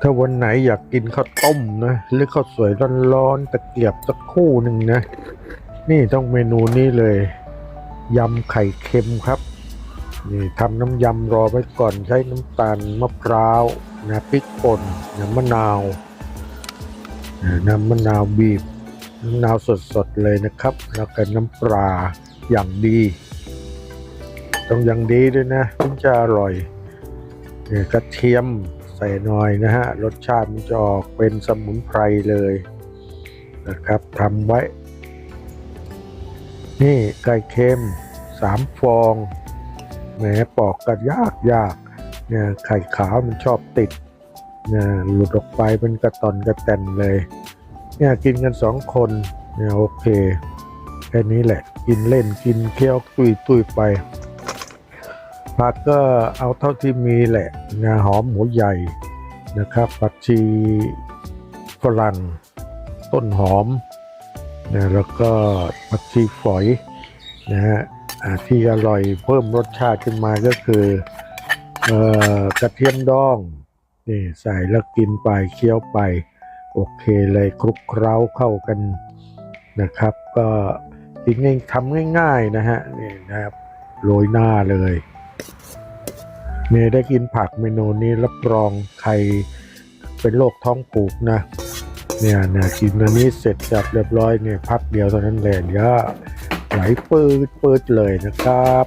ถ้าวันไหนอยากกินข้าวต้มนะ หรือข้าวสวยร้อนๆตะเกียบสักคู่หนึ่งนะ นี่ต้องเมนูนี้เลยยำไข่เค็มครับนี่ทำน้ำยำรอไว้ก่อนใช้น้ำตาลมะพร้าวนะพริกป่นน้ำมะนาวน้ำมะนาวบีบน้ำมะนาวสดๆเลยนะครับ แล้วก็น้ำปลาอย่างดี ต้องอย่างดีด้วยนะถึงจะอร่อยเนี่ยกระเทียมใส่หน่อยนะฮะ รสชาติมันจะออกเป็นสมุนไพรเลยนะครับทำไว้ นี่ไก่เค็มสามฟองแหมปอกกันยากยากเนี่ยไข่ขาวมันชอบติดเนี่ยหลุดออกไปเป็นกระตอนกระแตนเลย เนี่ยกินกันสองคนเนี่ยโอเคแค่นี้แหละ กินเล่นกินเคี้ยวตุยตุยไป ผักก็เอาเท่าที่มีแหละนะหอมหัวใหญ่นะครับผักชีฝรั่งต้นหอมนะแล้วก็ผักชีฝอยนะฮะที่อร่อยเพิ่มรสชาติขึ้นมาก็คืออกระเทียมดองนี่ใส่แล้วกินไปเคี้ยวไป โอเคเลยคลุกเคล้าเข้ากันนะครับ ก็กินง่ายทำง่าย ๆ นะฮะนี่นะครับโรยหน้าเลย เมย์ได้กินผักเมนูนี้รับรองใครเป็นโรคท้องผูกนะ เนี่ยนะกินอันนี้เสร็จจับเรียบร้อยเนี่ยพักเดียวเท่านั้นแหละเดี๋ยวไหลปืดปืดเลยนะครับ